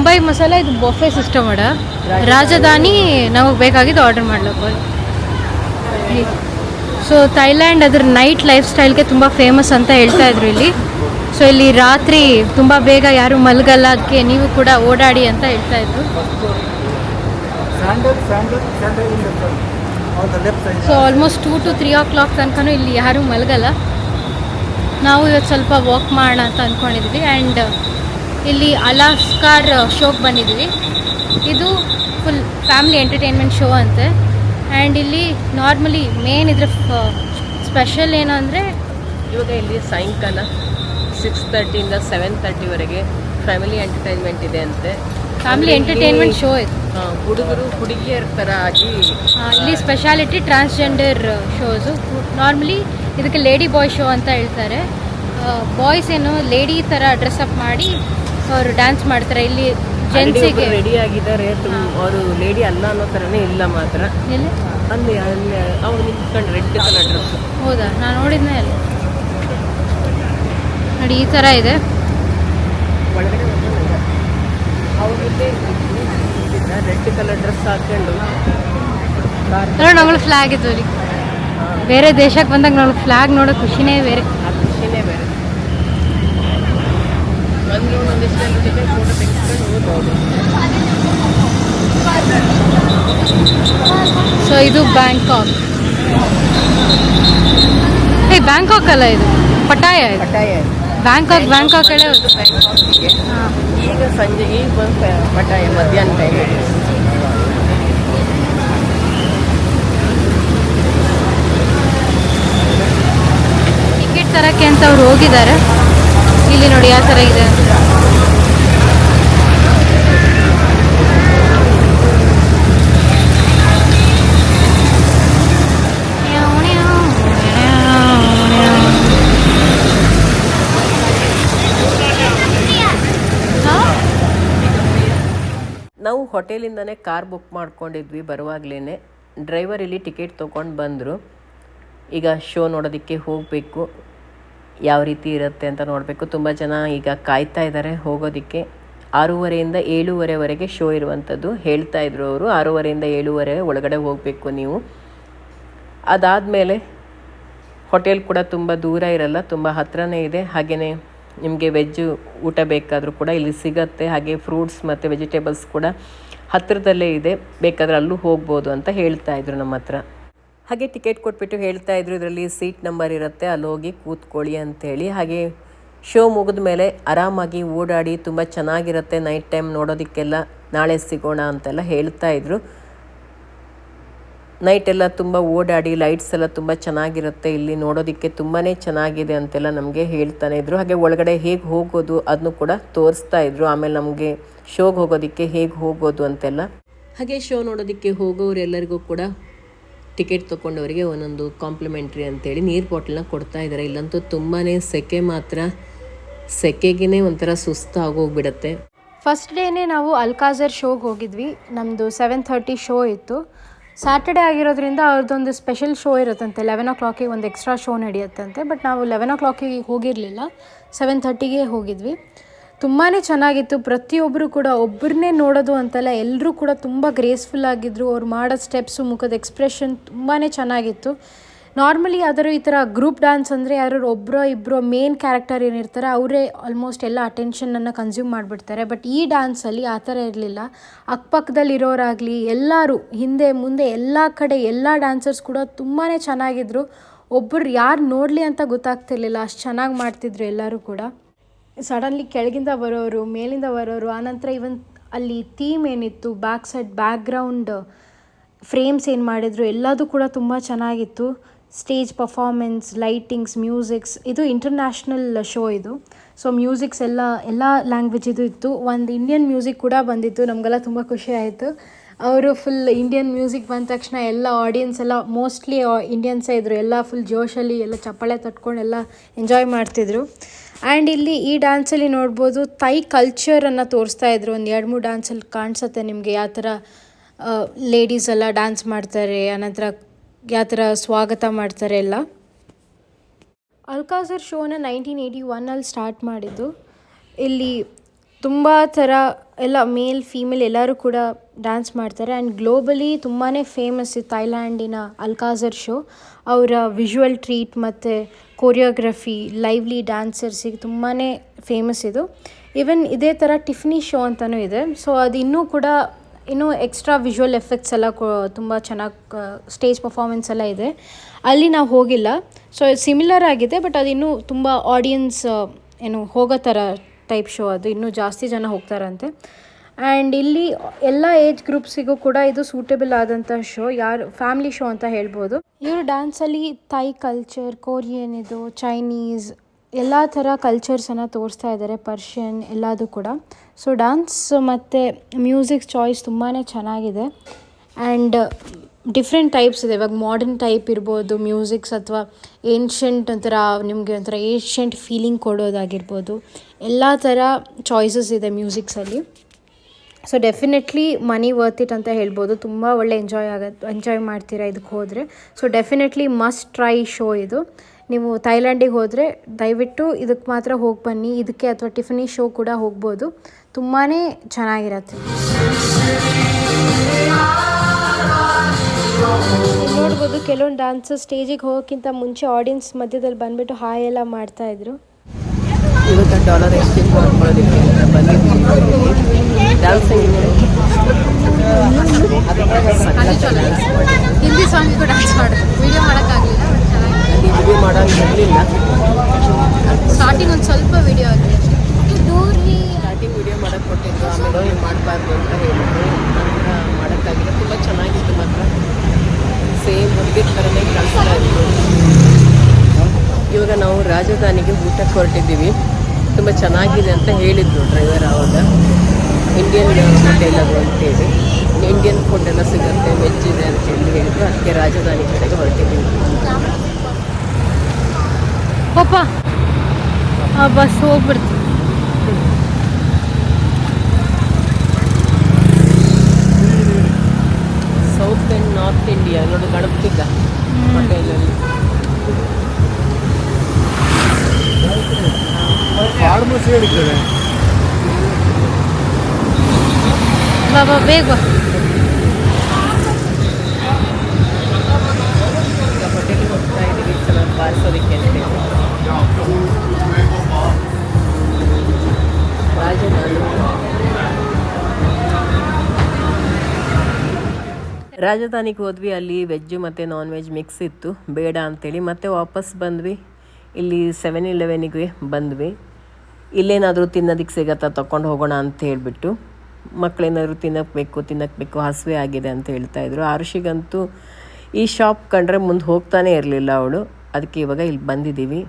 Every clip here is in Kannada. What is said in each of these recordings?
ಬೊಂಬೈ ಮಸಾಲ ಇದು ಬೊಫೆ ಸಿಸ್ಟಮ್ ಅಡ. ರಾಜಧಾನಿ ನಮಗೆ ಬೇಕಾಗಿದ್ದು ಆರ್ಡರ್ ಮಾಡ್ಲಿಕ್ಕೆ. ಸೊ ಥೈಲ್ಯಾಂಡ್ ಅದ್ರ ನೈಟ್ ಲೈಫ್ ಸ್ಟೈಲ್ಗೆ ತುಂಬ ಫೇಮಸ್ ಅಂತ ಹೇಳ್ತಾ ಇದ್ರು ಇಲ್ಲಿ. ಸೊ ಇಲ್ಲಿ ರಾತ್ರಿ ತುಂಬ ಬೇಗ ಯಾರು ಮಲಗಲ್ಲ ಅದಕ್ಕೆ ನೀವು ಕೂಡ ಓಡಾಡಿ ಅಂತ ಹೇಳ್ತಾ ಇದ್ರು. So almost two to three o'clock ತನಕನೂ ಇಲ್ಲಿ ಯಾರೂ ಮಲಗಲ್ಲ. ನಾವು ಇವತ್ತು ಸ್ವಲ್ಪ ವಾಕ್ ಮಾಡೋಣ ಅಂತ ಅಂದ್ಕೊಂಡಿದ್ವಿ ಆ್ಯಂಡ್ ಇಲ್ಲಿ ಅಲಾಸ್ಕಾರ್ ಶೋಗೆ ಬಂದಿದ್ದೀವಿ. ಇದು ಫುಲ್ ಫ್ಯಾಮಿಲಿ ಎಂಟರ್ಟೈನ್ಮೆಂಟ್ ಶೋ ಅಂತೆ. ಆ್ಯಂಡ್ ಇಲ್ಲಿ ನಾರ್ಮಲಿ ಮೇನ್ ಇದ್ರ ಸ್ಪೆಷಲ್ ಏನು ಅಂದರೆ ಇವಾಗ ಇಲ್ಲಿ ಸಾಯಂಕಾಲ ಸಿಕ್ಸ್ ತರ್ಟಿಯಿಂದ ಸೆವೆನ್ ತರ್ಟಿವರೆಗೆ ಫ್ಯಾಮಿಲಿ ಎಂಟರ್ಟೈನ್ಮೆಂಟ್ ಇದೆ ಅಂತೆ. ಫ್ಯಾಮಿಲಿ ಎಂಟರ್ಟೈನ್ಮೆಂಟ್ ಶೋ ಇದು. ಹುಡುಗರು ಹುಡುಗಿಯರ ಥರ ಆಗಿ ಇಲ್ಲಿ ಸ್ಪೆಷಾಲಿಟಿ ಟ್ರಾನ್ಸ್ಜೆಂಡರ್ ಶೋಸು ನಾರ್ಮಲಿ ಇದಕ್ಕೆ ಲೇಡಿ ಬಾಯ್ ಶೋ ಅಂತ ಹೇಳ್ತಾರೆ. ಬಾಯ್ಸ್ ಏನು ಲೇಡಿ ಥರ ಡ್ರೆಸ್ಅಪ್ ಮಾಡಿ ಅವರು ಡ್ಯಾನ್ಸ್ ಮಾಡ್ತಾರೆ ಇಲ್ಲಿ ಜೆಂಟ್ಸಿಗೆ ರೆಡಿ ಆಗಿದ್ದಾರೆ ಅವರು ಲೇಡಿ ಅಲ್ಲ ಅನ್ನೋ ತರನೇ ಇಲ್ಲ ಮಾತ್ರ. ಅಲ್ಲಿ ಅಲ್ಲಿ ಅವ್ರು ನಿಂತ್ಕೊಂಡು ರೆಡ್ ಕಲರ್ ಡ್ರೆಸ್ ಹೌದಾ? ನಾನು ನೋಡಿದ್ನೇ ಅಲ್ಲ. ನೋಡಿ ಈ ಥರ ಇದೆ. ಒಳಗಡೆ ಅವ್ರಿಗೆ ರೆಡ್ ಕಲರ್ ಡ್ರೆಸ್ ಹಾಕೊಂಡು. ನಗಳು ಫ್ಲಾಗ್ ಇತ್ತು ಬೇರೆ ದೇಶಕ್ಕೆ ಬಂದಾಗ ನೋಡಿ ಫ್ಲಾಗ್ ನೋಡೋ ಖುಷಿನೇ ಬೇರೆ. ಖುಷಿನೇ ಬೇರೆ. ಬಂದ್ರು ಒಂದಿಷ್ಟು ಜನ ಜೊತೆ ಫೋಟೋ ತೆಗೆಸ್ಕೊಂಡು ಹೋಗ್ಬೋದು ಸೊ ಇದು? ಬ್ಯಾಂಕಾಕ್ ಏ ಬ್ಯಾಂಕಾಕ್ ಅಲ್ಲ ಇದು ಪಟಾಯ ಪಟಾಯ ಬ್ಯಾಂಕಾಕ್ ಬ್ಯಾಂಕಾಕ್ ಬ್ಯಾಂಕಾಕಿಗೆ ಈಗ ಸಂಜೆ ಈಗ ಬಂದು ಪಟಾಯ ಮಧ್ಯಾಹ್ನ ಟೈಮ್ ಟಿಕೆಟ್ ತರಕ್ಕೆ ಅಂತ ಅವ್ರು ಹೋಗಿದ್ದಾರೆ. ಇಲ್ಲಿ ನೋಡಿ ಯಾವ ಥರ ಇದೆ? ನಾವು ಹೋಟೆಲಿಂದನೇ ಕಾರ್ ಬುಕ್ ಮಾಡ್ಕೊಂಡಿದ್ವಿ ಬರುವಾಗಲೇ ಡ್ರೈವರ್ ಇಲ್ಲಿ ಟಿಕೆಟ್ ತೊಗೊಂಡು ಬಂದರು. ಈಗ ಶೋ ನೋಡೋದಕ್ಕೆ ಹೋಗಬೇಕು. ಯಾವ ರೀತಿ ಇರುತ್ತೆ ಅಂತ ನೋಡಬೇಕು. ತುಂಬ ಜನ ಈಗ ಕಾಯ್ತಾ ಇದ್ದಾರೆ ಹೋಗೋದಕ್ಕೆ. ಆರೂವರೆಯಿಂದ ಏಳುವರೆವರೆಗೆ ಶೋ ಇರುವಂಥದ್ದು ಹೇಳ್ತಾ ಇದ್ರು ಅವರು. ಆರೂವರೆಯಿಂದ ಏಳುವರೆ ಒಳಗಡೆ ಹೋಗಬೇಕು ನೀವು. ಅದಾದಮೇಲೆ ಹೋಟೆಲ್ ಕೂಡ ತುಂಬ ದೂರ ಇರಲ್ಲ, ತುಂಬ ಹತ್ತಿರನೇ ಇದೆ. ಹಾಗೆಯೇ ನಿಮಗೆ ವೆಜ್ಜು ಊಟ ಬೇಕಾದರೂ ಕೂಡ ಇಲ್ಲಿ ಸಿಗತ್ತೆ. ಹಾಗೆ ಫ್ರೂಟ್ಸ್ ಮತ್ತು ವೆಜಿಟೇಬಲ್ಸ್ ಕೂಡ ಹತ್ತಿರದಲ್ಲೇ ಇದೆ. ಬೇಕಾದರೆ ಅಲ್ಲೂ ಹೋಗ್ಬೋದು ಅಂತ ಹೇಳ್ತಾ ಇದ್ರು ನಮ್ಮ ಹತ್ರ. ಹಾಗೆ ಟಿಕೆಟ್ ಕೊಟ್ಬಿಟ್ಟು ಹೇಳ್ತಾ ಇದ್ರು, ಇದರಲ್ಲಿ ಸೀಟ್ ನಂಬರ್ ಇರುತ್ತೆ, ಅಲ್ಲಿ ಹೋಗಿ ಕೂತ್ಕೊಳ್ಳಿ ಅಂತೇಳಿ. ಹಾಗೆ ಶೋ ಮುಗಿದ ಮೇಲೆ ಆರಾಮಾಗಿ ಓಡಾಡಿ ತುಂಬ ಚೆನ್ನಾಗಿರುತ್ತೆ ನೈಟ್ ಟೈಮ್ ನೋಡೋದಕ್ಕೆಲ್ಲ, ನಾಳೆ ಸಿಗೋಣ ಅಂತೆಲ್ಲ ಹೇಳ್ತಾ ಇದ್ರು. ನೈಟ್ ಎಲ್ಲ ತುಂಬ ಓಡಾಡಿ, ಲೈಟ್ಸ್ ಎಲ್ಲ ತುಂಬ ಚೆನ್ನಾಗಿರುತ್ತೆ, ಇಲ್ಲಿ ನೋಡೋದಕ್ಕೆ ತುಂಬಾ ಚೆನ್ನಾಗಿದೆ ಅಂತೆಲ್ಲ ನಮಗೆ ಹೇಳ್ತಾನೆ ಇದ್ರು. ಹಾಗೆ ಒಳಗಡೆ ಹೇಗೆ ಹೋಗೋದು ಅದನ್ನು ಕೂಡ ತೋರಿಸ್ತಾ ಇದ್ರು. ಆಮೇಲೆ ನಮಗೆ ಶೋಗೆ ಹೋಗೋದಕ್ಕೆ ಹೇಗೆ ಹೋಗೋದು ಅಂತೆಲ್ಲ. ಹಾಗೆ ಶೋ ನೋಡೋದಕ್ಕೆ ಹೋಗೋರೆಲ್ಲರಿಗೂ ಕೂಡ ಟಿಕೆಟ್ ತೊಗೊಂಡವರಿಗೆ ಒಂದೊಂದು ಕಾಂಪ್ಲಿಮೆಂಟ್ರಿ ಅಂತೇಳಿ ನೀರು ಬಾಟ್ಲನ್ನ ಕೊಡ್ತಾ ಇದ್ದಾರೆ ಇಲ್ಲಂತೂ ತುಂಬಾ ಸೆಕೆ ಮಾತ್ರ ಸೆಕೆಗೇ ಒಂಥರ ಸುಸ್ತಾಗೋಗ್ಬಿಡತ್ತೆ ಫಸ್ಟ್ ಡೇನೇ ನಾವು ಅಲ್ಕಾಜರ್ ಶೋಗೆ ಹೋಗಿದ್ವಿ. ನಮ್ಮದು ಸೆವೆನ್ ಥರ್ಟಿ ಶೋ ಇತ್ತು. ಸ್ಯಾಟರ್ಡೇ ಆಗಿರೋದ್ರಿಂದ ಅವ್ರದ್ದೊಂದು ಸ್ಪೆಷಲ್ ಶೋ ಇರುತ್ತಂತೆ. ಲೆವೆನ್ ಓ ಕ್ಲಾಕಿಗೆ ಒಂದು ಎಕ್ಸ್ಟ್ರಾ ಶೋ ನಡೆಯುತ್ತಂತೆ. ಬಟ್ ನಾವು ಲೆವೆನ್ ಓ ಕ್ಲಾಕಿಗೆ ಹೋಗಿರಲಿಲ್ಲ ಸೆವೆನ್ ಥರ್ಟಿಗೆ ಹೋಗಿದ್ವಿ. ತುಂಬಾ ಚೆನ್ನಾಗಿತ್ತು. ಪ್ರತಿಯೊಬ್ಬರು ಕೂಡ ಒಬ್ಬರನ್ನೇ ನೋಡೋದು ಅಂತಲ್ಲ ಎಲ್ಲರೂ ಕೂಡ ತುಂಬ ಗ್ರೇಸ್ಫುಲ್ ಆಗಿದ್ದರು ಅವ್ರು ಮಾಡೋ ಸ್ಟೆಪ್ಸು ಮುಖದ ಎಕ್ಸ್ಪ್ರೆಷನ್ ತುಂಬಾ ಚೆನ್ನಾಗಿತ್ತು. ನಾರ್ಮಲಿ ಯಾವ್ದಾದ್ರು ಈ ಥರ ಗ್ರೂಪ್ ಡ್ಯಾನ್ಸ್ ಅಂದರೆ ಯಾರು ಒಬ್ಬರೋ ಇಬ್ಬರೋ ಮೇನ್ ಕ್ಯಾರೆಕ್ಟರ್ ಏನಿರ್ತಾರೆ ಅವರೇ ಆಲ್ಮೋಸ್ಟ್ ಎಲ್ಲ ಅಟೆನ್ಷನನ್ನು ಕನ್ಸ್ಯೂಮ್ ಮಾಡಿಬಿಡ್ತಾರೆ. ಬಟ್ ಈ ಡ್ಯಾನ್ಸಲ್ಲಿ ಆ ಥರ ಇರಲಿಲ್ಲ. ಅಕ್ಕಪಕ್ಕದಲ್ಲಿರೋರಾಗಲಿ, ಎಲ್ಲರೂ ಹಿಂದೆ, ಮುಂದೆ, ಎಲ್ಲ ಕಡೆ ಎಲ್ಲ ಡ್ಯಾನ್ಸರ್ಸ್ ಕೂಡ ತುಂಬಾ ಚೆನ್ನಾಗಿದ್ರು. ಒಬ್ಬರು ಯಾರು ನೋಡಲಿ ಅಂತ ಗೊತ್ತಾಗ್ತಿರ್ಲಿಲ್ಲ. ಅಷ್ಟು ಚೆನ್ನಾಗಿ ಮಾಡ್ತಿದ್ರು ಎಲ್ಲರೂ ಕೂಡ. ಸಡನ್ಲಿ ಕೆಳಗಿಂದ ಬರೋರು, ಮೇಲಿಂದ ಬರೋರು, ಆನಂತರ ಇವನ್ ಅಲ್ಲಿ ಥೀಮ್ ಏನಿತ್ತು ಬ್ಯಾಕ್ ಸೈಡ್ ಬ್ಯಾಕ್ಗ್ರೌಂಡ್ ಫ್ರೇಮ್ಸ್ ಏನು ಮಾಡಿದ್ರು, ಎಲ್ಲದೂ ಕೂಡ ತುಂಬ ಚೆನ್ನಾಗಿತ್ತು. ಸ್ಟೇಜ್ ಪರ್ಫಾರ್ಮೆನ್ಸ್ ಲೈಟಿಂಗ್ಸ್ ಮ್ಯೂಸಿಕ್ಸ್ ಇದು ಇಂಟರ್ನ್ಯಾಷನಲ್ ಶೋ ಇದು. ಸೊ ಮ್ಯೂಸಿಕ್ಸ್ ಎಲ್ಲ ಎಲ್ಲ ಲ್ಯಾಂಗ್ವೇಜಿದು ಇತ್ತು. ಒಂದು ಇಂಡಿಯನ್ ಮ್ಯೂಸಿಕ್ ಕೂಡ ಬಂದಿತ್ತು, ನಮಗೆಲ್ಲ ತುಂಬ ಖುಷಿ ಆಯಿತು. ಅವರು ಫುಲ್ ಇಂಡಿಯನ್ ಮ್ಯೂಸಿಕ್ ಬಂದ ತಕ್ಷಣ ಎಲ್ಲ ಆಡಿಯನ್ಸ್ ಎಲ್ಲ ಮೋಸ್ಟ್ಲಿ ಇಂಡಿಯನ್ಸೇ ಇದ್ದರು ಎಲ್ಲ ಫುಲ್ ಜೋಶಲ್ಲಿ ಎಲ್ಲ ಚಪ್ಪಾಳೆ ತಟ್ಕೊಂಡು ಎಲ್ಲ ಎಂಜಾಯ್ ಮಾಡ್ತಿದ್ರು. ಆ್ಯಂಡ್ ಇಲ್ಲಿ ಈ ಡ್ಯಾನ್ಸಲ್ಲಿ ನೋಡ್ಬೋದು ತೈ ಕಲ್ಚರನ್ನು ತೋರಿಸ್ತಾ ಇದ್ರು. ಒಂದು ಎರಡು ಮೂರು ಡ್ಯಾನ್ಸಲ್ಲಿ ಕಾಣಿಸುತ್ತೆ ನಿಮಗೆ ಯಾವ ಥರ ಲೇಡೀಸ್ ಎಲ್ಲ ಡ್ಯಾನ್ಸ್ ಮಾಡ್ತಾರೆ ಆನಂತರ ಯಾವ ಥರ ಸ್ವಾಗತ ಮಾಡ್ತಾರೆ ಎಲ್ಲ. ಅಲ್ಕಾಜರ್ ಶೋನ ನೈನ್ಟೀನ್ ಏಯ್ಟಿ ಒನ್ನಲ್ಲಿ ಸ್ಟಾರ್ಟ್ ಮಾಡಿದ್ದು. ಇಲ್ಲಿ ತುಂಬ ಥರ ಎಲ್ಲ ಮೇಲ್ ಫೀಮೇಲ್ ಎಲ್ಲರೂ ಕೂಡ ಡ್ಯಾನ್ಸ್ ಮಾಡ್ತಾರೆ. ಆ್ಯಂಡ್ ಗ್ಲೋಬಲಿ ತುಂಬಾ ಫೇಮಸ್ ಈ ಥೈಲ್ಯಾಂಡಿನ ಅಲ್ಕಾಜರ್ ಶೋ ಅವರ ವಿಜುವಲ್ ಟ್ರೀಟ್ ಮತ್ತು ಕೊರಿಯೋಗ್ರಫಿ ಲೈವ್ಲಿ ಡ್ಯಾನ್ಸರ್ಸಿಗೆ ತುಂಬಾ ಫೇಮಸ್ ಇದು. ಈವನ್ ಇದೇ ಥರ ಟಿಫ್ನಿ ಶೋ ಅಂತಲೂ ಇದೆ. ಸೊ ಅದು ಇನ್ನೂ ಕೂಡ ಇನ್ನೂ ಎಕ್ಸ್ಟ್ರಾ ವಿಜುವಲ್ ಎಫೆಕ್ಟ್ಸ್ ಎಲ್ಲ ತುಂಬ ಚೆನ್ನಾಗಿ ಸ್ಟೇಜ್ ಪರ್ಫಾರ್ಮೆನ್ಸ್ ಎಲ್ಲ ಇದೆ. ಅಲ್ಲಿ ನಾವು ಹೋಗಿಲ್ಲ. ಸೊ ಸಿಮಿಲರ್ ಆಗಿದೆ ಬಟ್ ಅದು ಇನ್ನೂ ತುಂಬ ಆಡಿಯನ್ಸ್ ಏನು ಹೋಗೋ ಥರ ಟೈಪ್ ಶೋ ಅದು. ಇನ್ನೂ ಜಾಸ್ತಿ ಜನ ಹೋಗ್ತಾರಂತೆ. ಆ್ಯಂಡ್ ಇಲ್ಲಿ ಎಲ್ಲ ಏಜ್ ಗ್ರೂಪ್ಸಿಗೂ ಕೂಡ ಇದು ಸೂಟೇಬಲ್ ಆದಂಥ ಶೋ ಯಾರು ಫ್ಯಾಮಿಲಿ ಶೋ ಅಂತ ಹೇಳ್ಬೋದು. ಇವರು ಡ್ಯಾನ್ಸಲ್ಲಿ ಥೈ ಕಲ್ಚರ್ ಕೊರಿಯನ್ ಇದು ಚೈನೀಸ್ ಎಲ್ಲ ಥರ ಕಲ್ಚರ್ಸನ್ನು ತೋರಿಸ್ತಾ ಇದ್ದಾರೆ ಪರ್ಷಿಯನ್ ಎಲ್ಲದೂ ಕೂಡ. ಸೊ ಡ್ಯಾನ್ಸ್ ಮತ್ತು ಮ್ಯೂಸಿಕ್ ಚಾಯ್ಸ್ ತುಂಬಾ ಚೆನ್ನಾಗಿದೆ. ಆ್ಯಂಡ್ ಡಿಫ್ರೆಂಟ್ ಟೈಪ್ಸ್ ಇದೆ. ಇವಾಗ ಮಾಡರ್ನ್ ಟೈಪ್ ಇರ್ಬೋದು ಮ್ಯೂಸಿಕ್ಸ್ ಅಥವಾ ಏನ್ಷಂಟ್ ಒಂಥರ ನಿಮಗೆ ಒಂಥರ ಏನ್ಷಂಟ್ ಫೀಲಿಂಗ್ ಕೊಡೋದಾಗಿರ್ಬೋದು. ಎಲ್ಲ ಥರ ಚಾಯ್ಸಸ್ ಇದೆ ಮ್ಯೂಸಿಕ್ಸಲ್ಲಿ so definitely money worth it ಅಂತ ಹೇಳ್ಬೋದು. ತುಂಬ ಒಳ್ಳೆ ಎಂಜಾಯ್ ಆಗತ್ತೆ ಎಂಜಾಯ್ ಮಾಡ್ತೀರಾ ಇದಕ್ಕೆ ಹೋದರೆ. So definitely must try show ಇದು. ನೀವು ಥೈಲ್ಯಾಂಡಿಗೆ ಹೋದರೆ ದಯವಿಟ್ಟು ಇದಕ್ಕೆ ಮಾತ್ರ ಹೋಗಿ ಬನ್ನಿ. ಇದಕ್ಕೆ ಅಥವಾ ಟಿಫನಿ ಶೋ ಕೂಡ ಹೋಗ್ಬೋದು. ತುಂಬಾ ಚೆನ್ನಾಗಿರತ್ತೆ. ನೋಡ್ಬೋದು ಕೆಲವೊಂದು ಡಾನ್ಸರ್ ಸ್ಟೇಜಿಗೆ ಹೋಗೋಕ್ಕಿಂತ ಮುಂಚೆ ಆಡಿಯನ್ಸ್ ಮಧ್ಯದಲ್ಲಿ ಬಂದ್ಬಿಟ್ಟು ಹಾಯ್ ಎಲ್ಲ ಮಾಡ್ತಾ ಇದ್ರು. ಡಾಲರ್ ಎಕ್ಸ್ಚೇಂಜ್ ಮಾಡ್ಕೊಳ್ಳೋದಕ್ಕೆ ಅಂತ ಬಂದಿದ್ದೀವಿ ಡ್ಯಾನ್ಸಿಂಗ್ ಹಿಂದಿ ಡ್ಯಾನ್ಸ್ ಮಾಡೋದು. ವೀಡಿಯೋ ಮಾಡೋಕ್ಕಾಗಲಿಲ್ಲ ವಿಡಿಯೋ ಸ್ಟಾರ್ಟಿಂಗ್ ಒಂದು ಸ್ವಲ್ಪ ವೀಡಿಯೋ ಆಗಿದೆ. ಸ್ಟಾರ್ಟಿಂಗ್ ವಿಡಿಯೋ ಮಾಡೋಕ್ಕೆ ಕೊಟ್ಟಿದ್ದು ಆಮೇಲೆ ನೀವು ಮಾಡಬಾರ್ದು ಅಂತ ಹೇಳಿದ್ರು. ನಂತರ ಮಾಡೋಕ್ಕಾಗಿಲ್ಲ. ತುಂಬ ಚೆನ್ನಾಗಿತ್ತು ಮಾತ್ರ. ಸೇಮ್ ಹುಡುಗಿರ ಥರನೇ ಕಾಣಿಸ್ತಾ ಇತ್ತು ಇವಾಗ ನಾವು ರಾಜಧಾನಿಗೆ ಊಟಕ್ಕೆ ಹೊರಟಿದ್ದೀವಿ. ತುಂಬ ಚೆನ್ನಾಗಿದೆ ಅಂತ ಹೇಳಿದ್ರು ಡ್ರೈವರ್ ಆವಾಗ ಇಂಡಿಯನ್ ಹೋಟೆಲ್ ಅದು ಅಂತೇಳಿ. ಇಂಡಿಯನ್ ಫುಡ್ ಎಲ್ಲ ಸಿಗುತ್ತೆ ವೆಜ್ ಇದೆ ಅಂತ ಹೇಳಿ ಹೇಳಿದ್ರು. ಅದಕ್ಕೆ ರಾಜಧಾನಿ ಕಡೆಗೆ ಹೊರಟಿದ್ದೀವಿ. ಪಾಪ ಬಸ್ ಹೋಗ್ಬಿಡ್ತು ಸೌತ್ ಆ್ಯಂಡ್ ನಾರ್ತ್ ಇಂಡಿಯಾ ನೋಡಿ ಹೋಟೆಲಲ್ಲಿ. ಬಾಬಾ ಬೇಗ ರಾಜಧಾನಿಗೆ ಹೋದ್ವಿ, ಅಲ್ಲಿ ವೆಜ್ಜು ಮತ್ತು ನಾನ್ ವೆಜ್ ಮಿಕ್ಸ್ ಇತ್ತು. ಬೇಡ ಅಂತೇಳಿ ಮತ್ತೆ ವಾಪಸ್ ಬಂದ್ವಿ. ಇಲ್ಲಿ ಸೆವೆನ್ ಇಲೆವೆನಿಗೆ ಬಂದ್ವಿ. ಇಲ್ಲೇನಾದರೂ ತಿನ್ನೋದಕ್ಕೆ ಸಿಗತ್ತಾ ತೊಗೊಂಡು ಹೋಗೋಣ ಅಂತ ಹೇಳಿಬಿಟ್ಟು ಮಕ್ಕಳೇನಾದ್ರು ತಿನ್ನಕ್ಕೆ ಬೇಕು ತಿನ್ನಕ್ಕೆ ಬೇಕು ಹಸಿವೆ ಆಗಿದೆ ಅಂತ ಹೇಳ್ತಾ ಇದ್ರು. ಆರುಷಿಗಂತೂ ಈ ಶಾಪ್ ಕಂಡ್ರೆ ಮುಂದೆ ಹೋಗ್ತಾನೆ ಇರಲಿಲ್ಲ ಅವಳು. ಅದಕ್ಕೆ ಇವಾಗ ಇಲ್ಲಿ ಬಂದಿದ್ದೀವಿ.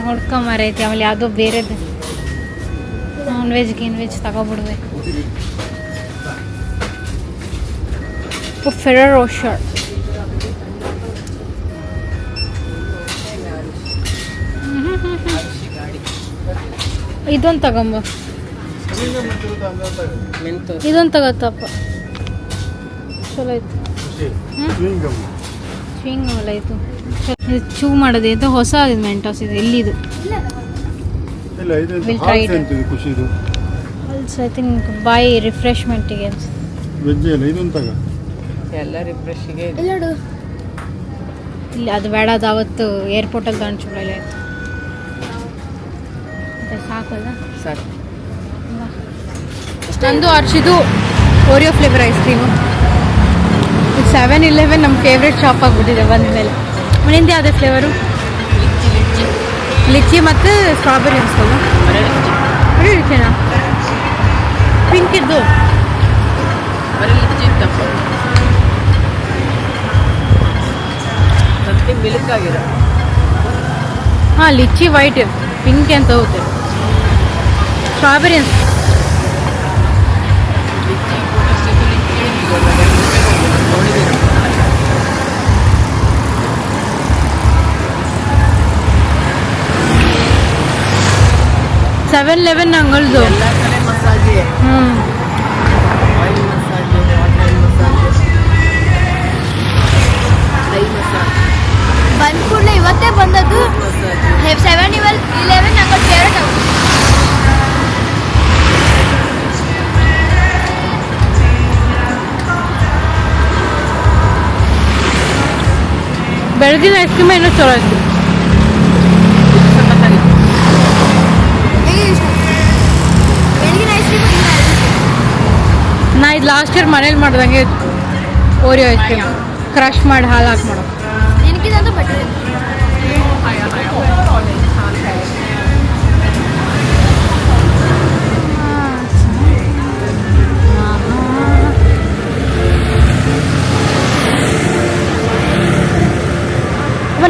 ನೋಡ್ಕೊಂಬರೈತಿ ಆಮೇಲೆ ಯಾವುದೋ ಬೇರೆದು ನಾನ್ ವೆಜ್ ಗೀನ್ ವೆಜ್ ತಗೊಬಿಡ್ಬೇಕು. ಫೆರರ್ ರೋಷರ್ ಇದೊಂದು ತಗೊಂಬ. ಇದೊಂದು ತಗೋತಪ್ಪ ಚಲೋ ಆಯ್ತು. ಸ್ವಿಂಗ್ ಅಲ್ಲ ಇದು ಚೂ ಮಾಡೋದು ಇದು ಹೊಸ ಇದು ಮೆಂಟೋಸ್ ಇದು ಎಲ್ಲಿದು? ಇಲ್ಲ ಇದು ಐ ಥಿಂಕ್ ಬಾಯಿ ರಿಫ್ರೆಶ್ಮೆಂಟಿಗೆ ಅನ್ಸುತ್ತೆ ವೆಜ್ ಇಲ್ಲ ಇದೊಂದು ತಗ ಎಲ್ಲ ರಿಫ್ರೆಶ್ಗೆ ಇಲ್ಲಿ ಅದು ಬೇಡ ಅದು ಅವತ್ತು ಏರ್ಪೋರ್ಟಲ್ಲಿ ಮತ್ತೆ ಸಾಕಲ್ಲ? ಸಾಕು ನಂದು ಅರ್ಚಿದು ಓರಿಯೋ ಫ್ಲೇವರ್ ಐಸ್ ಕ್ರೀಮು ಇದು ಸೆವೆನ್ ಇಲೆವೆನ್ ನಮ್ಮ ಫೇವ್ರೆಟ್ ಶಾಪ್ ಆಗಿಬಿಟ್ಟಿದೆ ಬಂದ ಮೇಲೆ. ಮನೆಯಿಂದ ಯಾವುದೇ ಫ್ಲೇವರು ಲಿಚ್ಚಿ ಮತ್ತು ಸ್ಟ್ರಾಬೆರಿ ಅನ್ಸ್ಕೊಂಡು ಬರೀ ಲಿಚ್ಚಿನಾ? ಪಿಂಕ್ ಇದ್ದು. ಬರೀ ಲಿಚ್ಚಿ ತಪ್ಪ ಮತ್ತೆ ಮಿಲ್ಕ್ ಆಗಿರೋ ಹಾಂ ಲಿಚ್ಚಿ ವೈಟ್ ಪಿಂಕ್ ಅಂತ ಹೋಗುತ್ತೆ ಸ್ಟ್ರಾಬೆರಿ ಅಂತ ಲಿಚ್ಚಿ ಕೂಡ ಸಿಗು ಲಿಚ್ಚಿ ನೋಡಿದ್ದೀರ ಸೆವೆನ್ ಲೆವೆನ್ ಅಂಗಳ್ದು ಎಲ್ಲ ಕಡೆ ಮಸಾಜೆ ಹ್ಞೂ ಮತ್ತೆ ಬಂದದ್ದು ಸೆವೆನ್ ಇವೆಲ್ ಇಲೆವೆನ್ ನಂಬರ್ ಫೇವ್ರೆಟ್ ಬೆಳಗಿನ ಐಸ್ ಕ್ರೀಮ್ ಏನೋ ಚಲೋ ಐತಿ ನಾ ಇದು ಲಾಸ್ಟ್ ಇಯರ್ ಮನೇಲಿ ಮಾಡ್ದಂಗೆ ಓರಿಯೋ ಐಸ್ ಕ್ರೀಮ್ ಕ್ರಶ್ ಮಾಡಿ ಹಾಲು ಹಾಕಿ ಮಾಡೋದು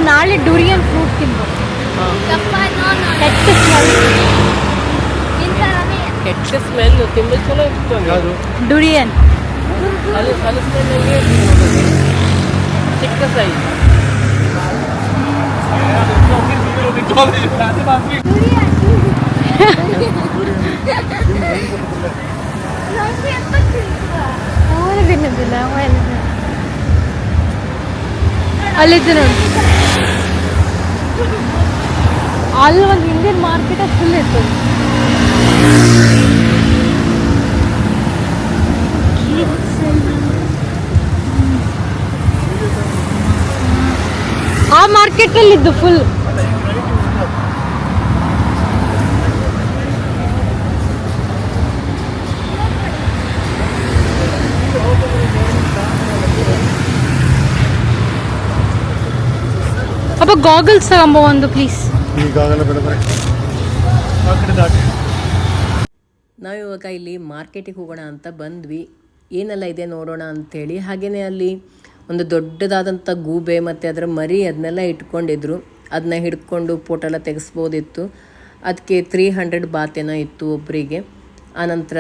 ನಾಳೆ ಡುರಿಯನ್ ಫ್ರೂಟ್ ತಿನ್ಬೋದು ಕಪ್ಪ ನಾನು ಕೆಟ್ಟ ಸ್ಮೆಲ್ ನಿಂತಾನೆ ಕೆಟ್ಟ ಸ್ಮೆಲ್ ತಿಂಬಲ್ ಚಲೋ ಇತ್ತು ಯಾವುದು ಡುರಿಯನ್ ಅದು ಅದು ಸ್ಮೆಲ್ ಚಿಕ್ಕ ಸೈಜ್ ಅಲ್ಲಿದ್ದು ನೋಡಿ ಅಲ್ಲಿ ಒಂದು ಇಂಡಿಯನ್ ಮಾರ್ಕೆಟ್ ಫುಲ್ ಇತ್ತು. ಆ ಮಾರ್ಕೆಟಲ್ಲಿ ಇದ್ದು ಫುಲ್ ಗಾಗಲ್ಸ್ ತಗೊಂಬ ಒಂದು ಪ್ಲೀಸ್ ನಾವಿವಾಗ ಇಲ್ಲಿ ಮಾರ್ಕೆಟಿಗೆ ಹೋಗೋಣ ಅಂತ ಬಂದ್ವಿ. ಏನೆಲ್ಲ ಇದೆ ನೋಡೋಣ ಅಂಥೇಳಿ ಹಾಗೆಯೇ ಅಲ್ಲಿ ಒಂದು ದೊಡ್ಡದಾದಂಥ ಗೂಬೆ ಮತ್ತು ಅದರ ಮರಿ ಅದನ್ನೆಲ್ಲ ಇಟ್ಕೊಂಡಿದ್ರು. ಅದನ್ನ ಹಿಡ್ಕೊಂಡು ಫೋಟೋ ತೆಗೆಸ್ಬೋದಿತ್ತು. ಅದಕ್ಕೆ ತ್ರೀ ಹಂಡ್ರೆಡ್ ಬಾತೇನೋ ಇತ್ತು ಒಬ್ಬರಿಗೆ ಆನಂತರ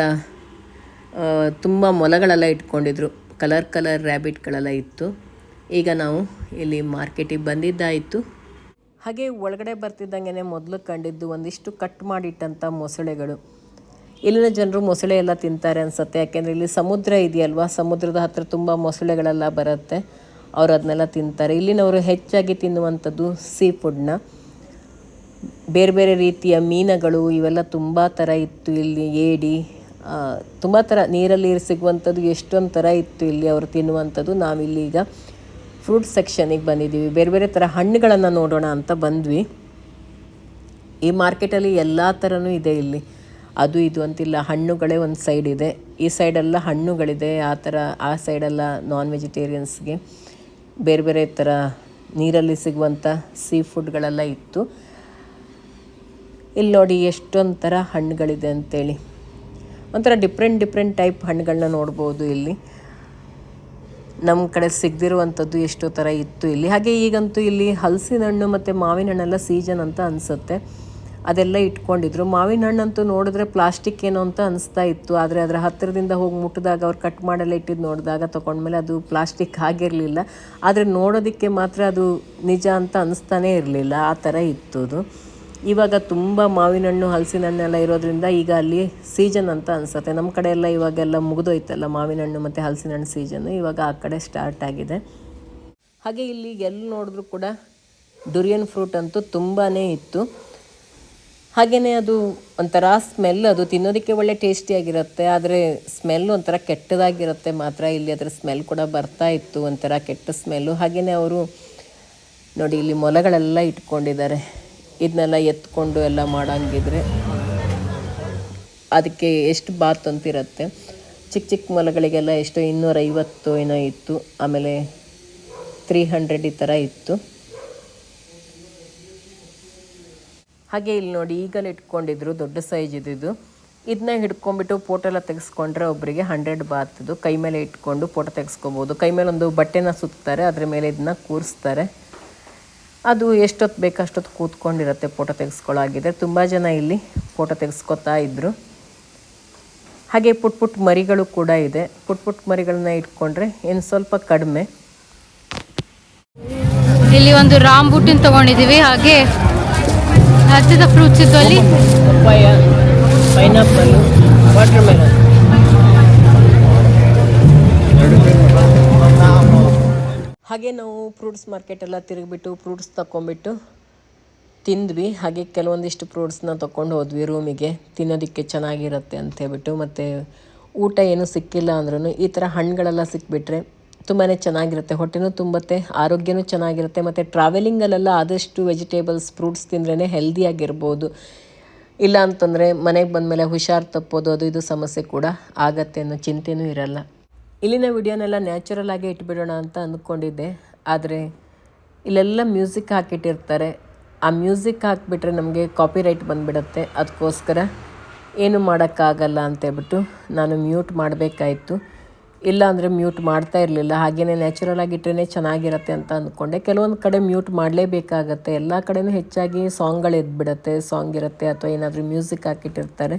ತುಂಬ ಮೊಲಗಳೆಲ್ಲ ಇಟ್ಕೊಂಡಿದ್ರು. ಕಲರ್ ಕಲರ್ ರ್ಯಾಬಿಟ್ಗಳೆಲ್ಲ ಇತ್ತು. ಈಗ ನಾವು ಇಲ್ಲಿ ಮಾರ್ಕೆಟಿಗೆ ಬಂದಿದ್ದಾಯಿತು. ಹಾಗೆ ಒಳಗಡೆ ಬರ್ತಿದ್ದಂಗೆ ಮೊದಲು ಕಂಡಿದ್ದು ಒಂದಿಷ್ಟು ಕಟ್ ಮಾಡಿಟ್ಟಂಥ ಮೊಸಳೆಗಳು. ಇಲ್ಲಿನ ಜನರು ಮೊಸಳೆ ಎಲ್ಲ ತಿಂತಾರೆ ಅನ್ಸುತ್ತೆ. ಯಾಕೆಂದರೆ ಇಲ್ಲಿ ಸಮುದ್ರ ಇದೆಯಲ್ವಾ? ಸಮುದ್ರದ ಹತ್ರ ತುಂಬ ಮೊಸಳೆಗಳೆಲ್ಲ ಬರುತ್ತೆ. ಅವರು ಅದನ್ನೆಲ್ಲ ತಿಂತಾರೆ. ಇಲ್ಲಿನವರು ಹೆಚ್ಚಾಗಿ ತಿನ್ನುವಂಥದ್ದು ಸೀ ಫುಡ್ನ ಬೇರೆ ಬೇರೆ ರೀತಿಯ ಮೀನುಗಳು ಇವೆಲ್ಲ ತುಂಬ ಥರ ಇತ್ತು ಇಲ್ಲಿ ಏಡಿ. ತುಂಬ ಥರ ನೀರಲ್ಲಿ ಸಿಗುವಂಥದ್ದು ಎಷ್ಟೊಂದು ಥರ ಇತ್ತು ಇಲ್ಲಿ ಅವರು ತಿನ್ನುವಂಥದ್ದು ನಾವಿಲ್ಲಿ ಈಗ ಫ್ರೂಟ್ ಸೆಕ್ಷನಿಗೆ ಬಂದಿದ್ದೀವಿ. ಬೇರೆ ಬೇರೆ ಥರ ಹಣ್ಣುಗಳನ್ನು ನೋಡೋಣ ಅಂತ ಬಂದ್ವಿ. ಈ ಮಾರ್ಕೆಟಲ್ಲಿ ಎಲ್ಲ ಥರನೂ ಇದೆ ಇಲ್ಲಿ. ಅದು ಇದು ಅಂತಿಲ್ಲ, ಹಣ್ಣುಗಳೇ ಒಂದು ಸೈಡ್ ಇದೆ. ಈ ಸೈಡೆಲ್ಲ ಹಣ್ಣುಗಳಿದೆ, ಆ ಥರ ಆ ಸೈಡೆಲ್ಲ ನಾನ್ ವೆಜಿಟೇರಿಯನ್ಸ್ಗೆ ಬೇರೆ ಬೇರೆ ಥರ ನೀರಲ್ಲಿ ಸಿಗುವಂಥ ಸೀ ಫುಡ್ಗಳೆಲ್ಲ ಇತ್ತು. ಇಲ್ಲಿ ನೋಡಿ ಎಷ್ಟೊಂದು ಥರ ಹಣ್ಣುಗಳಿದೆ ಅಂತೇಳಿ. ಒಂಥರ ಡಿಫ್ರೆಂಟ್ ಡಿಫ್ರೆಂಟ್ ಟೈಪ್ ಹಣ್ಣುಗಳನ್ನ ನೋಡ್ಬೋದು ಇಲ್ಲಿ. ನಮ್ಮ ಕಡೆ ಸಿಗದಿರುವಂಥದ್ದು ಎಷ್ಟೋ ಥರ ಇತ್ತು ಇಲ್ಲಿ. ಹಾಗೆ ಈಗಂತೂ ಇಲ್ಲಿ ಹಲಸಿನ ಹಣ್ಣು ಮತ್ತು ಮಾವಿನ ಹಣ್ಣೆಲ್ಲ ಸೀಸನ್ ಅಂತ ಅನಿಸುತ್ತೆ. ಅದೆಲ್ಲ ಇಟ್ಕೊಂಡಿದ್ರು. ಮಾವಿನ ಹಣ್ಣಂತೂ ನೋಡಿದ್ರೆ ಪ್ಲಾಸ್ಟಿಕ್ ಏನೋ ಅಂತ ಅನಿಸ್ತಾ ಇತ್ತು. ಆದರೆ ಅದರ ಹತ್ತಿರದಿಂದ ಹೋಗಿ ಮುಟ್ಟಿದಾಗ ಅವ್ರು ಕಟ್ ಮಾಡಲ್ಲ ಇಟ್ಟಿದ್ದು ನೋಡಿದಾಗ ತೊಗೊಂಡ್ಮೇಲೆ ಅದು ಪ್ಲಾಸ್ಟಿಕ್ ಆಗಿರಲಿಲ್ಲ. ಆದರೆ ನೋಡೋದಕ್ಕೆ ಮಾತ್ರ ಅದು ನಿಜ ಅಂತ ಅನಿಸ್ತಾನೇ ಇರಲಿಲ್ಲ. ಆ ಥರ ಇತ್ತು ಅದು. ಇವಾಗ ತುಂಬ ಮಾವಿನ ಹಣ್ಣು ಹಲಸಿನ ಹಣ್ಣೆಲ್ಲ ಇರೋದ್ರಿಂದ ಈಗ ಅಲ್ಲಿ ಸೀಸನ್ ಅಂತ ಅನಿಸುತ್ತೆ. ನಮ್ಮ ಕಡೆ ಎಲ್ಲ ಇವಾಗೆಲ್ಲ ಮುಗಿದೋಯ್ತಲ್ಲ ಮಾವಿನ ಹಣ್ಣು ಮತ್ತು ಹಲಸಿನ ಹಣ್ಣು ಸೀಸನ್ನು ಇವಾಗ ಆ ಕಡೆ ಸ್ಟಾರ್ಟ್ ಆಗಿದೆ. ಹಾಗೆ ಇಲ್ಲಿ ಎಲ್ಲಿ ನೋಡಿದ್ರೂ ಕೂಡ ದುರಿಯನ್ ಫ್ರೂಟ್ ಅಂತೂ ತುಂಬಾ ಇತ್ತು. ಹಾಗೆಯೇ ಅದು ಒಂಥರ ಸ್ಮೆಲ್ ಅದು ತಿನ್ನೋದಕ್ಕೆ ಒಳ್ಳೆ ಟೇಸ್ಟಿಯಾಗಿರುತ್ತೆ ಆದರೆ ಸ್ಮೆಲ್ ಒಂಥರ ಕೆಟ್ಟದಾಗಿರುತ್ತೆ ಮಾತ್ರ. ಇಲ್ಲಿ ಅದರ ಸ್ಮೆಲ್ ಕೂಡ ಬರ್ತಾ ಇತ್ತು, ಒಂಥರ ಕೆಟ್ಟ ಸ್ಮೆಲ್ಲು ಹಾಗೆಯೇ ಅವರು ನೋಡಿ, ಇಲ್ಲಿ ಮೊಲಗಳೆಲ್ಲ ಇಟ್ಕೊಂಡಿದ್ದಾರೆ. ಇದನ್ನೆಲ್ಲ ಎತ್ಕೊಂಡು ಎಲ್ಲ ಮಾಡೋಂಗಿದ್ರೆ ಅದಕ್ಕೆ ಎಷ್ಟು ಬಾತ್ ಅಂತಿರತ್ತೆ. ಚಿಕ್ಕ ಚಿಕ್ಕ ಮೊಲಗಳಿಗೆಲ್ಲ ಎಷ್ಟು ಇನ್ನೂರೈವತ್ತು ಏನೋ ಇತ್ತು. ಆಮೇಲೆ ತ್ರೀ ಹಂಡ್ರೆಡ್ ಈ ಥರ ಇತ್ತು. ಹಾಗೆ ಇಲ್ಲಿ ನೋಡಿ ಈಗಲೇ ಇಟ್ಕೊಂಡಿದ್ರು, ದೊಡ್ಡ ಸೈಜ್ ಇದ್ದಿದ್ದು ಇದನ್ನ ಹಿಡ್ಕೊಂಡ್ಬಿಟ್ಟು ಫೋಟೋ ಎಲ್ಲ ತೆಗೆಸ್ಕೊಂಡ್ರೆ ಒಬ್ಬರಿಗೆ ಹಂಡ್ರೆಡ್ ಬಾತದು ಕೈ ಮೇಲೆ ಇಟ್ಕೊಂಡು ಫೋಟೋ ತೆಗೆಸ್ಕೊಬೋದು. ಕೈ ಮೇಲೆ ಒಂದು ಬಟ್ಟೆನ ಸುತ್ತಾರೆ, ಅದ್ರ ಮೇಲೆ ಇದನ್ನ ಕೂರಿಸ್ತಾರೆ. ಅದು ಎಷ್ಟೊತ್ತು ಬೇಕು ಅಷ್ಟೊತ್ತು ಕೂತ್ಕೊಂಡಿರುತ್ತೆ ಫೋಟೋ ತೆಗೆಸ್ಕೊಳ್ಳಾಗಿದೆ ತುಂಬ ಜನ ಇಲ್ಲಿ ಫೋಟೋ ತೆಗೆಸ್ಕೊತಾ ಇದ್ದರು ಹಾಗೆ ಪುಟ್ ಪುಟ್ ಮರಿಗಳು ಕೂಡ ಇದೆ. ಪುಟ್ ಪುಟ್ ಮರಿಗಳನ್ನ ಇಟ್ಕೊಂಡ್ರೆ ಇನ್ನು ಸ್ವಲ್ಪ ಕಡಿಮೆ. ಇಲ್ಲಿ ಒಂದು ರಾಮ್ ಬುಟ್ಟಿನ ತಗೊಂಡಿದ್ದೀವಿ ಹಾಗೆ ಹತ್ತಿದ ಫ್ರೂಟ್ಸ್ ಇದ್ದು ಅಲ್ಲಿ ಪೈನಾಪಲ್ ವಾಟರ್ ಮೆಲನ್ ಹಾಗೆ ನಾವು ಫ್ರೂಟ್ಸ್ ಮಾರ್ಕೆಟೆಲ್ಲ ತಿರುಗಿಬಿಟ್ಟು ಫ್ರೂಟ್ಸ್ ತಗೊಂಬಿಟ್ಟು ತಿಂದ್ವಿ. ಹಾಗೆ ಕೆಲವೊಂದಿಷ್ಟು ಫ್ರೂಟ್ಸ್ನ ತೊಗೊಂಡು ಹೋದ್ವಿ ರೂಮಿಗೆ. ತಿನ್ನೋದಕ್ಕೆ ಚೆನ್ನಾಗಿರುತ್ತೆ ಅಂತ ಹೇಳ್ಬಿಟ್ಟು. ಮತ್ತು ಊಟ ಏನು ಸಿಕ್ಕಿಲ್ಲ ಅಂದ್ರೂ ಈ ಥರ ಹಣ್ಣುಗಳೆಲ್ಲ ಸಿಕ್ಬಿಟ್ರೆ ತುಂಬಾ ಚೆನ್ನಾಗಿರುತ್ತೆ. ಹೊಟ್ಟೆನೂ ತುಂಬುತ್ತೆ, ಆರೋಗ್ಯನೂ ಚೆನ್ನಾಗಿರುತ್ತೆ. ಮತ್ತು ಟ್ರಾವೆಲಿಂಗಲ್ಲೆಲ್ಲ ಆದಷ್ಟು ವೆಜಿಟೇಬಲ್ಸ್ ಫ್ರೂಟ್ಸ್ ತಿಂದ್ರೇ ಹೆಲ್ದಿಯಾಗಿರ್ಬೋದು ಇಲ್ಲ ಅಂತಂದರೆ ಮನೆಗೆ ಬಂದಮೇಲೆ ಹುಷಾರು ತಪ್ಪೋದು, ಅದು ಇದು ಸಮಸ್ಯೆ ಕೂಡ ಆಗತ್ತೆ ಅನ್ನೋ ಚಿಂತೆನೂ ಇರಲ್ಲ. ಇಲ್ಲಿನ ವಿಡಿಯೋನೆಲ್ಲ ನ್ಯಾಚುರಲ್ ಆಗೇ ಇಟ್ಬಿಡೋಣ ಅಂತ ಅಂದ್ಕೊಂಡಿದ್ದೆ. ಆದರೆ ಇಲ್ಲೆಲ್ಲ ಮ್ಯೂಸಿಕ್ ಹಾಕಿಟ್ಟಿರ್ತಾರೆ. ಆ ಮ್ಯೂಸಿಕ್ ಹಾಕಿಬಿಟ್ರೆ ನಮಗೆ ಕಾಪಿರೈಟ್ ಬಂದುಬಿಡುತ್ತೆ. ಅದಕ್ಕೋಸ್ಕರ ಏನು ಮಾಡೋಕ್ಕಾಗಲ್ಲ ಅಂತೇಳ್ಬಿಟ್ಟು ನಾನು ಮ್ಯೂಟ್ ಮಾಡಬೇಕಾಯಿತು. ಇಲ್ಲ ಅಂದರೆ ಮ್ಯೂಟ್ ಮಾಡ್ತಾ ಇರಲಿಲ್ಲ. ಹಾಗೆಯೇ ನ್ಯಾಚುರಲ್ ಆಗಿಟ್ರೇ ಚೆನ್ನಾಗಿರುತ್ತೆ ಅಂತ ಅಂದ್ಕೊಂಡೆ. ಕೆಲವೊಂದು ಕಡೆ ಮ್ಯೂಟ್ ಮಾಡಲೇಬೇಕಾಗತ್ತೆ. ಎಲ್ಲ ಕಡೆಯೂ ಹೆಚ್ಚಾಗಿ ಸಾಂಗ್ಗಳು ಎದ್ಬಿಡುತ್ತೆ ಸಾಂಗ್ ಇರುತ್ತೆ ಅಥವಾ ಏನಾದರೂ ಮ್ಯೂಸಿಕ್ ಹಾಕಿಟ್ಟಿರ್ತಾರೆ.